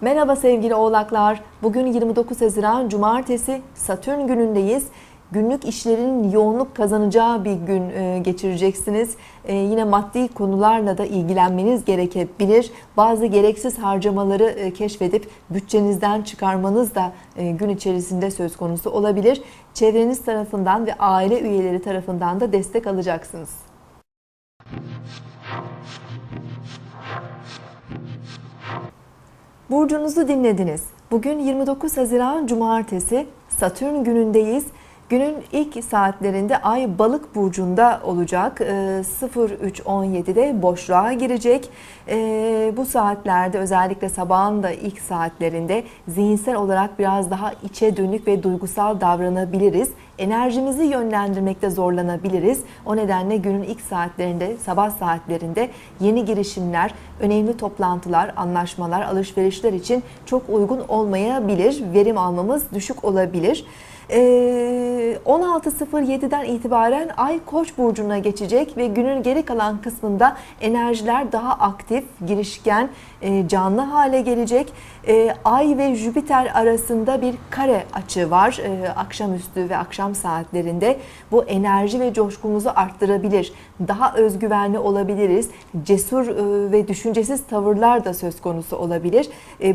Merhaba sevgili oğlaklar. Bugün 29 Haziran Cumartesi Satürn günündeyiz. Günlük işlerin yoğunluk kazanacağı bir gün e, geçireceksiniz. E, yine maddi konularla da ilgilenmeniz gerekebilir. Bazı gereksiz harcamaları e, keşfedip bütçenizden çıkarmanız da gün içerisinde söz konusu olabilir. Çevreniz tarafından ve aile üyeleri tarafından da destek alacaksınız. Burcunuzu dinlediniz. Bugün 29 Haziran Cumartesi Satürn günündeyiz. Günün ilk saatlerinde Ay Balık burcunda olacak. 03.17'de boşluğa girecek. Ee, bu saatlerde özellikle sabahın da ilk saatlerinde zihinsel olarak biraz daha içe dönük ve duygusal davranabiliriz. Enerjimizi yönlendirmekte zorlanabiliriz. O nedenle günün ilk saatlerinde, sabah saatlerinde yeni girişimler, önemli toplantılar, anlaşmalar, alışverişler için çok uygun olmayabilir. Verim almamız düşük olabilir. 16.07'den ee, itibaren Ay Koç burcuna geçecek ve günün geri kalan kısmında enerjiler daha aktif, girişken, e, canlı hale gelecek. E, Ay ve Jüpiter arasında bir kare açı var e, akşamüstü ve akşam saatlerinde. Bu enerji ve coşkumuzu arttırabilir. Daha özgüvenli olabiliriz. Cesur ve düşüncesiz tavırlar da söz konusu olabilir.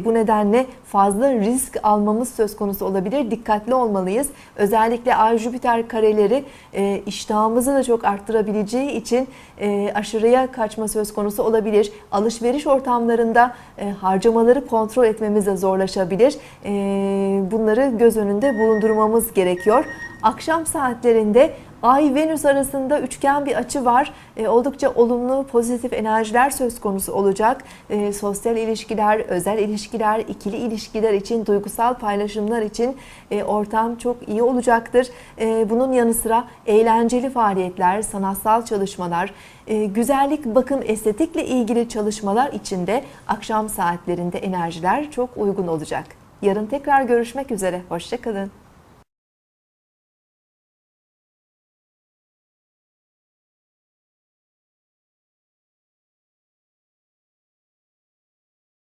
Bu nedenle fazla risk almamız söz konusu olabilir. Dikkatli olmalıyız. Özellikle Ay Jüpiter kareleri iştahımızı da çok arttırabileceği için aşırıya kaçma söz konusu olabilir. Alışveriş ortamlarında harcamaları kontrol etmemiz de zorlaşabilir. Bunları göz önünde bulundurmamız gerekiyor. Akşam saatlerinde Ay-Venüs arasında üçgen bir açı var. E, oldukça olumlu, pozitif enerjiler söz konusu olacak. E, sosyal ilişkiler, özel ilişkiler, ikili ilişkiler için, duygusal paylaşımlar için e, ortam çok iyi olacaktır. E, bunun yanı sıra eğlenceli faaliyetler, sanatsal çalışmalar, e, güzellik, bakım, estetikle ilgili çalışmalar için de akşam saatlerinde enerjiler çok uygun olacak. Yarın tekrar görüşmek üzere. Hoşçakalın.